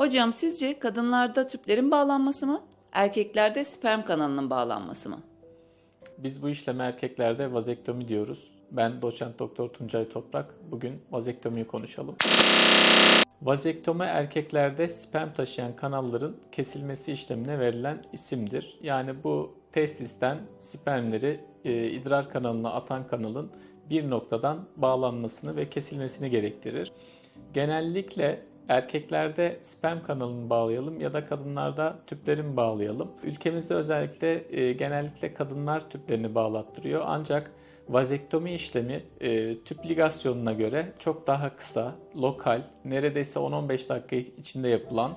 Hocam sizce kadınlarda tüplerin bağlanması mı, erkeklerde sperm kanalının bağlanması mı? Biz bu işleme erkeklerde vazektomi diyoruz. Ben doçent doktor Tuncay Toprak. Bugün vazektomiyi konuşalım. Vazektomi erkeklerde sperm taşıyan kanalların kesilmesi işlemine verilen isimdir. Yani bu testisten spermleri e, idrar kanalına atan kanalın bir noktadan bağlanmasını ve kesilmesini gerektirir. Genellikle erkeklerde sperm kanalını bağlayalım ya da kadınlarda tüplerin bağlayalım. Ülkemizde özellikle e, genellikle kadınlar tüplerini bağlattırıyor. Ancak vazektomi işlemi e, tüp ligasyonuna göre çok daha kısa, lokal, neredeyse 10-15 dakika içinde yapılan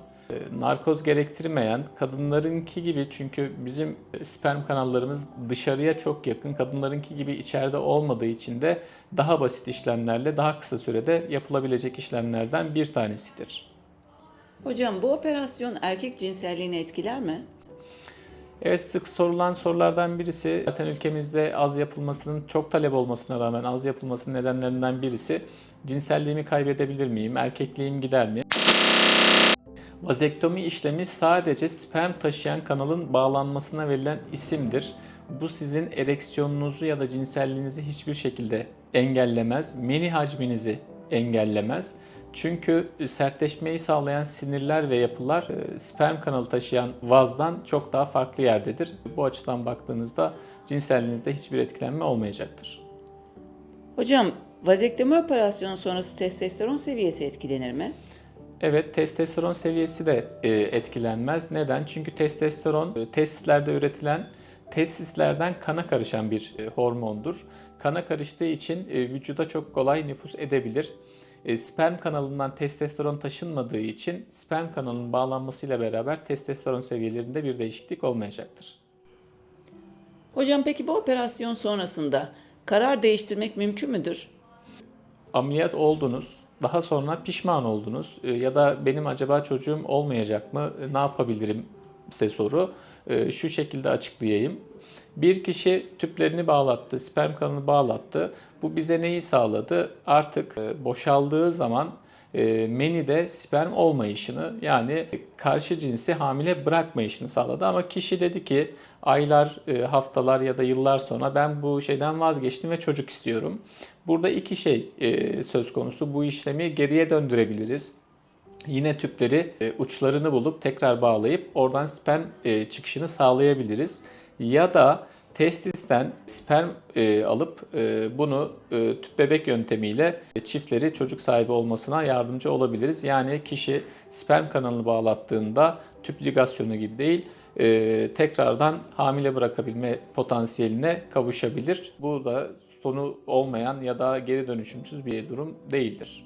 narkoz gerektirmeyen kadınlarınki gibi çünkü bizim sperm kanallarımız dışarıya çok yakın kadınlarınki gibi içeride olmadığı için de daha basit işlemlerle daha kısa sürede yapılabilecek işlemlerden bir tanesidir. Hocam bu operasyon erkek cinselliğini etkiler mi? Evet sık sorulan sorulardan birisi zaten ülkemizde az yapılmasının çok talep olmasına rağmen az yapılmasının nedenlerinden birisi cinselliğimi kaybedebilir miyim, erkekliğim gider mi? Vazektomi işlemi sadece sperm taşıyan kanalın bağlanmasına verilen isimdir. Bu sizin ereksiyonunuzu ya da cinselliğinizi hiçbir şekilde engellemez. Meni hacminizi engellemez. Çünkü sertleşmeyi sağlayan sinirler ve yapılar e, sperm kanalı taşıyan vazdan çok daha farklı yerdedir. Bu açıdan baktığınızda cinselliğinizde hiçbir etkilenme olmayacaktır. Hocam vazektomi operasyonu sonrası testosteron seviyesi etkilenir mi? Evet, testosteron seviyesi de e, etkilenmez. Neden? Çünkü testosteron e, testislerde üretilen testislerden kana karışan bir e, hormondur. Kana karıştığı için vücuda çok kolay nüfuz edebilir. Sperm kanalından testosteron taşınmadığı için sperm kanalının bağlanmasıyla beraber testosteron seviyelerinde bir değişiklik olmayacaktır. Hocam peki bu operasyon sonrasında karar değiştirmek mümkün müdür? ameliyat oldunuz, daha sonra pişman oldunuz e, ya da benim acaba çocuğum olmayacak mı, e, ne yapabilirim size soru. E, Şu şekilde açıklayayım. Bir kişi tüplerini bağlattı, sperm kanını bağlattı. Bu bize neyi sağladı? Artık boşaldığı zaman menide sperm olmayışını yani karşı cinsi hamile bırakmayışını sağladı. Ama kişi dedi ki aylar, e, haftalar ya da yıllar sonra ben bu şeyden vazgeçtim ve çocuk istiyorum. Burada iki şey e, söz konusu. Bu işlemi geriye döndürebiliriz. Yine tüpleri e, uçlarını bulup tekrar bağlayıp oradan sperm e, çıkışını sağlayabiliriz. Ya da testisten sperm e, alıp e, bunu e, tüp bebek yöntemiyle çiftleri çocuk sahibi olmasına yardımcı olabiliriz. Yani kişi sperm kanalını bağlattığında tüp ligasyonu gibi değil e, tekrardan hamile bırakabilme potansiyeline kavuşabilir. Bu da sonu olmayan ya da geri dönüşümsüz bir durum değildir.